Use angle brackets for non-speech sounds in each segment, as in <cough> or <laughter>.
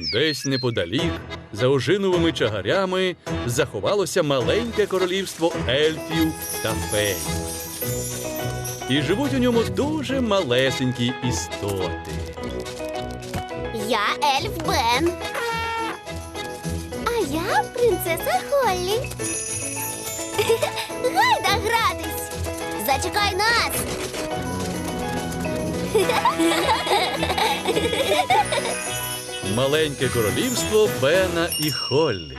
Десь неподалік, за ожиновими чагарями, заховалося маленьке королівство ельфів та фей. І живуть у ньому дуже малесенькі істоти. Я ельф Бен. А я принцеса Холлі. <laughs> Гайда гратись. Зачекай нас. <laughs> Маленьке королівство Бена і Холлі.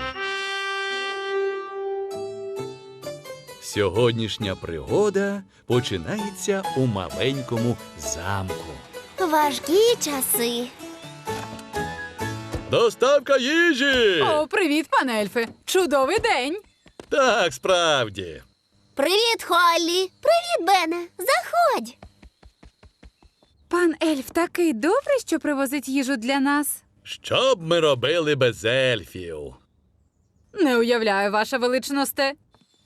Сьогоднішня пригода починається у маленькому замку. Важкі часи. Доставка їжі! О, привіт, пане Ельфе! Чудовий день! Так, справді. Привіт, Холлі. Привіт, Бене. Заходь. Пан Ельф такий добрий, що привозить їжу для нас. Що б ми робили без ельфів? Не уявляю, ваша величносте.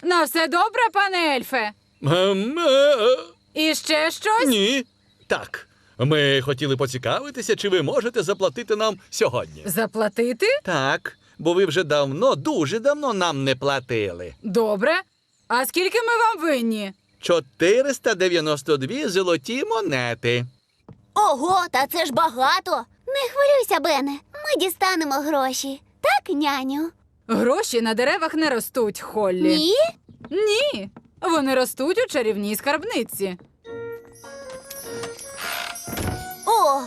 На все добре, пане Ельфе. Ем, е, І ще щось? Ні. Так. Ми хотіли поцікавитися, чи ви можете заплатити нам сьогодні. Заплатити? Так, бо ви вже давно, дуже давно нам не платили. Добре. А скільки ми вам винні? 492 золоті монети. Ого, та це ж багато. Не хвилюйся, Бене. Ми дістанемо гроші. Так, няню? Гроші на деревах не ростуть, Холлі. Ні? Ні. Вони ростуть у чарівній скарбниці. О,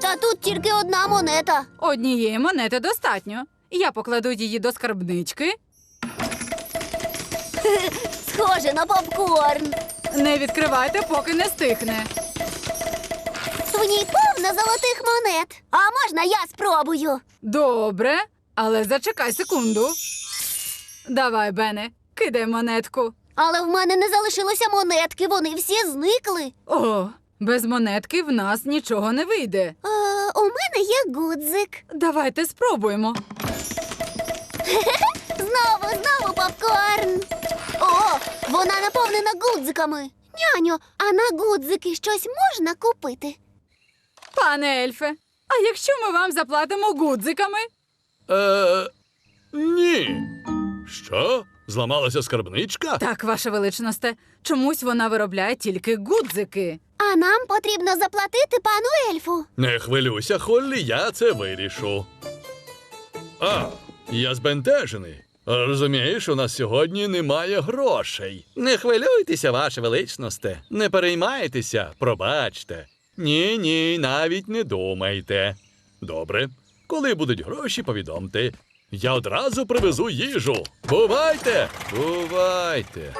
та тут тільки одна монета. Однієї монети достатньо. Я покладу її до скарбнички. Схоже на попкорн. Не відкривайте, поки не стихне. В ній повно золотих монет. А можна я спробую? Добре, але зачекай секунду. Давай, Бене, кидай монетку. Але в мене не залишилося монетки, вони всі зникли. О, без монетки в нас нічого не вийде. Е, у мене є гудзик. Давайте спробуємо. <laughs> Знову, знову попкорн. О, вона наповнена гудзиками. Няню, а на гудзики щось можна купити? Пане Ельфе, а якщо ми вам заплатимо гудзиками? Е, ні. Що? Зламалася скарбничка? Так, ваше величносте, чомусь вона виробляє тільки гудзики. А нам потрібно заплатити пану ельфу. Не хвилюйся, Холлі, я це вирішу. А, я збентежений. Розумієш, у нас сьогодні немає грошей. Не хвилюйтеся, ваше величносте. Не переймайтеся, пробачте. Ні, ні, навіть не думайте. Добре, коли будуть гроші, повідомте. Я одразу привезу їжу. Бувайте! Бувайте.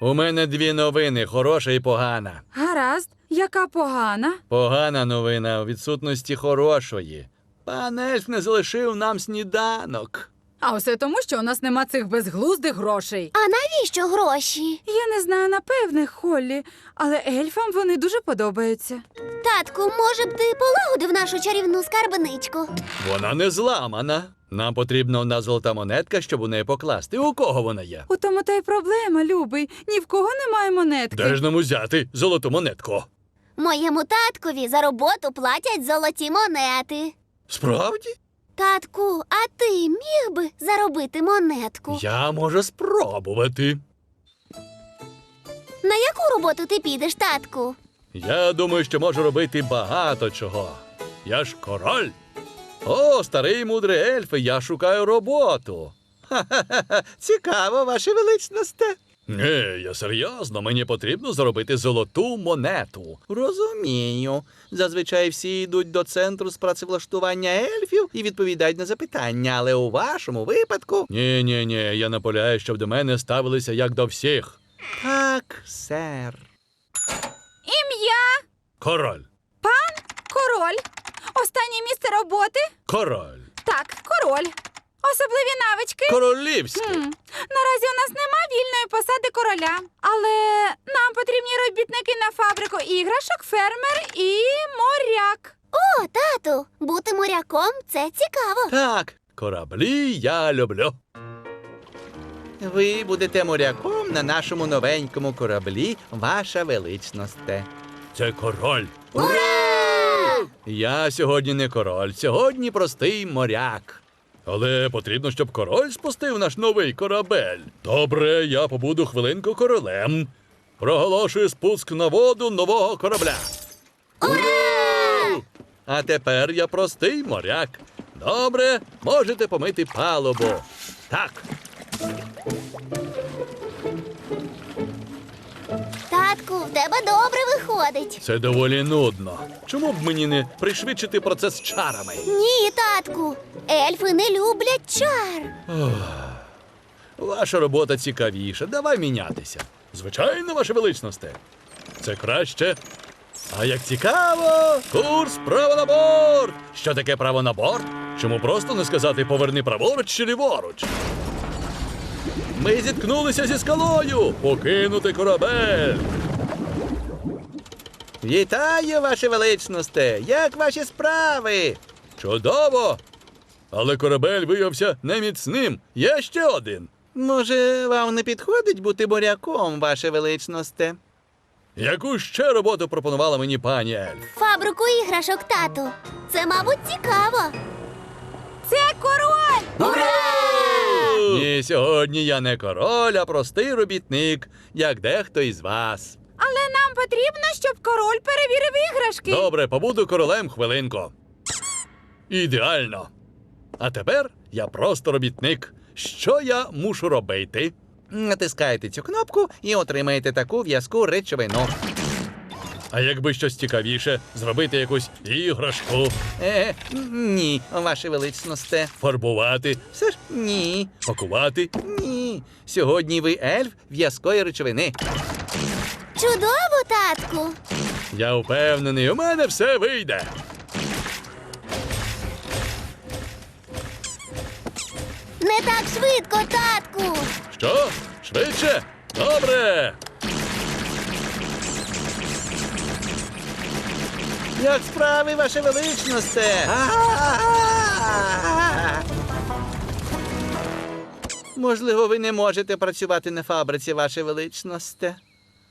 У мене дві новини хороша і погана. Гаразд, яка погана. Погана новина у відсутності хорошої. Пан Ельф не залишив нам сніданок. А все тому, що у нас нема цих безглуздих грошей. А навіщо гроші? Я не знаю напевне, Холлі, але ельфам вони дуже подобаються. Татку, може б ти полагодив нашу чарівну скарбничку? Вона не зламана. Нам потрібна одна золота монетка, щоб у неї покласти. У кого вона є? У тому та й проблема, любий. Ні в кого немає монетки. Де ж нам узяти золоту монетку? Моєму таткові за роботу платять золоті монети. Справді? Татку, а ти міг би заробити монетку? Я можу спробувати. На яку роботу ти підеш, татку? Я думаю, що можу робити багато чого. Я ж король. О, старий мудрий ельф, я шукаю роботу. Ха-ха-ха, цікаво, ваше величносте. Ні, я серйозно, мені потрібно заробити золоту монету. Розумію. Зазвичай всі йдуть до центру з працевлаштування ельфів і відповідають на запитання, але у вашому випадку. Ні, ні, ні, я наполягаю, щоб до мене ставилися як до всіх. Так, сер. Ім'я Король. пан король. Останнє місце роботи? Король. Так, король. Особливі навички. Королівський. Хм. Наразі у нас нема вільної посади короля, але нам потрібні робітники на фабрику іграшок, фермер і моряк. О, тату, бути моряком це цікаво. Так, кораблі я люблю. Ви будете моряком на нашому новенькому кораблі, ваша величносте. Це король. Ура! Я сьогодні не король, сьогодні простий моряк. Але потрібно, щоб король спустив наш новий корабель. Добре, я побуду хвилинку королем. Проголошую спуск на воду нового корабля. Ура! А тепер я простий моряк. Добре, можете помити палубу. Так, Татку, в тебе добре виходить. це доволі нудно. Чому б мені не пришвидшити процес чарами? Ні, татку. Ельфи не люблять чар. Ваша робота цікавіша. Давай мінятися. Звичайно, ваше величносте. Це краще. А як цікаво, курс право на борт. Що таке право на борт? Чому просто не сказати поверни праворуч чи ліворуч? Ми зіткнулися зі скалою. Покинути корабель. Вітаю, ваше величносте! Як ваші справи? Чудово! Але корабель виявився неміцним. Є ще один. Може, вам не підходить бути моряком, ваше величносте? Яку ще роботу пропонувала мені пані Ельф? Фабрику іграшок, тату. Це, мабуть, цікаво. Це король! Ні, сьогодні я не король, а простий робітник, як дехто із вас. Але нам потрібно, щоб король перевірив іграшки. Добре, побуду королем хвилинку. Ідеально. А тепер я просто робітник. Що я мушу робити? Натискайте цю кнопку і отримаєте таку в'язку речовину. А якби щось цікавіше, зробити якусь іграшку, Е, ні, ваше величносте. фарбувати, Все ж ні, пакувати. ні. Сьогодні ви ельф в'язкої речовини. Чудово, татку. Я впевнений, у мене все вийде. Не так швидко, татку. Що? Швидше? Добре. Як справи, ваше величносте? Можливо, ви не можете працювати на фабриці, ваше величносте.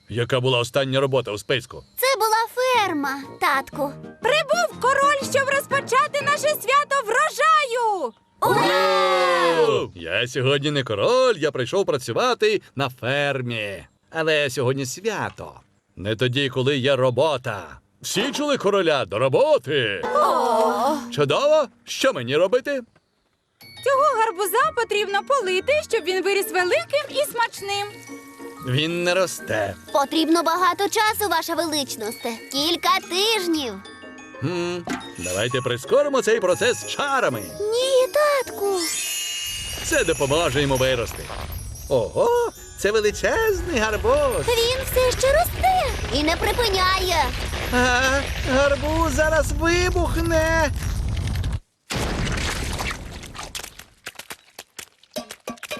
Яка була остання робота у списку? Це була ферма, татку. Прибув король, щоб розпочати наше свято врожаю. О, Я сьогодні не король, я прийшов працювати на фермі. Але сьогодні свято. Не тоді, коли є робота. Всі чули короля до роботи. Чудово! Що мені робити? Цього гарбуза потрібно полити, щоб він виріс великим і смачним. Він не росте. Потрібно багато часу, ваша величносте. Кілька тижнів. Хм, давайте прискоримо цей процес чарами. Ні, татку. Це допоможе йому вирости. Ого, це величезний гарбуз. Він все ще росте і не припиняє. А, гарбуз зараз вибухне.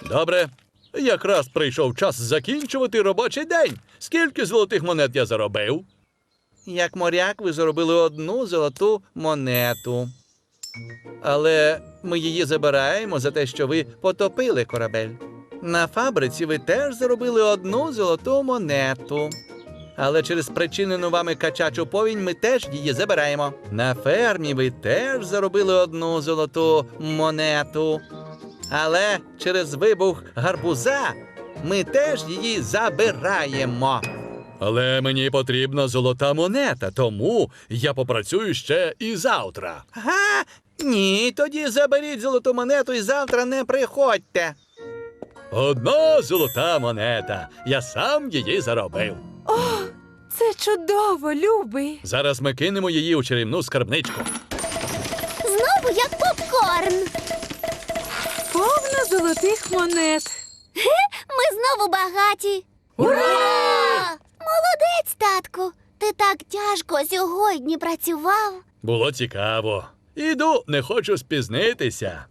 Добре. Якраз прийшов час закінчувати робочий день. Скільки золотих монет я заробив? Як моряк, ви заробили одну золоту монету. Але ми її забираємо за те, що ви потопили корабель. На фабриці ви теж заробили одну золоту монету. Але через причинену вами качачу повінь ми теж її забираємо. На фермі ви теж заробили одну золоту монету. Але через вибух гарбуза ми теж її забираємо. Але мені потрібна золота монета, тому я попрацюю ще і завтра. Га? Ні, тоді заберіть золоту монету і завтра не приходьте. Одна золота монета. Я сам її заробив. Це чудово, любий. Зараз ми кинемо її у чарівну скарбничку. Знову як попкорн. Повно золотих монет. Ми знову багаті. Ура! Молодець, татку. Ти так тяжко сьогодні працював. Було цікаво. Іду, не хочу спізнитися.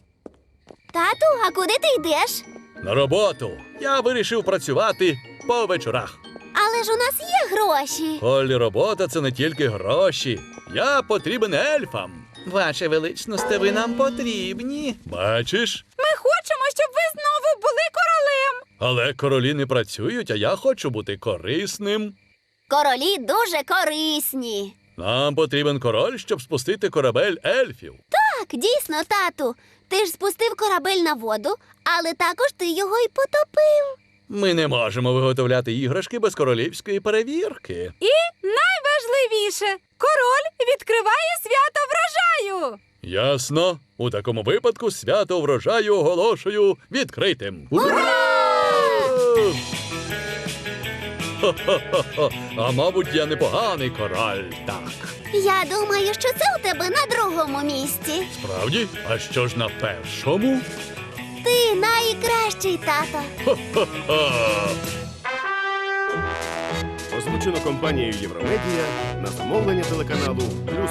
Тату, а куди ти йдеш? На роботу. Я вирішив працювати по вечорах. Але ж у нас є гроші. Полі робота це не тільки гроші. Я потрібен ельфам. Ваше величносте, ви нам потрібні. Бачиш? Ми хочемо, щоб ви знову були королем. Але королі не працюють, а я хочу бути корисним. Королі дуже корисні. Нам потрібен король, щоб спустити корабель ельфів. Так, дійсно, тату. Ти ж спустив корабель на воду, але також ти його й потопив. Ми не можемо виготовляти іграшки без королівської перевірки. І найважливіше король відкриває свято врожаю. Ясно. У такому випадку свято врожаю оголошую відкритим. Ура! А мабуть, я непоганий король, так. Я думаю, що це у тебе на другому місці. Справді? А що ж на першому? Ти найкращий тато. Хо-хо-хо. Озвучено компанією Євромедія на замовлення телеканалу Плюс Плюс.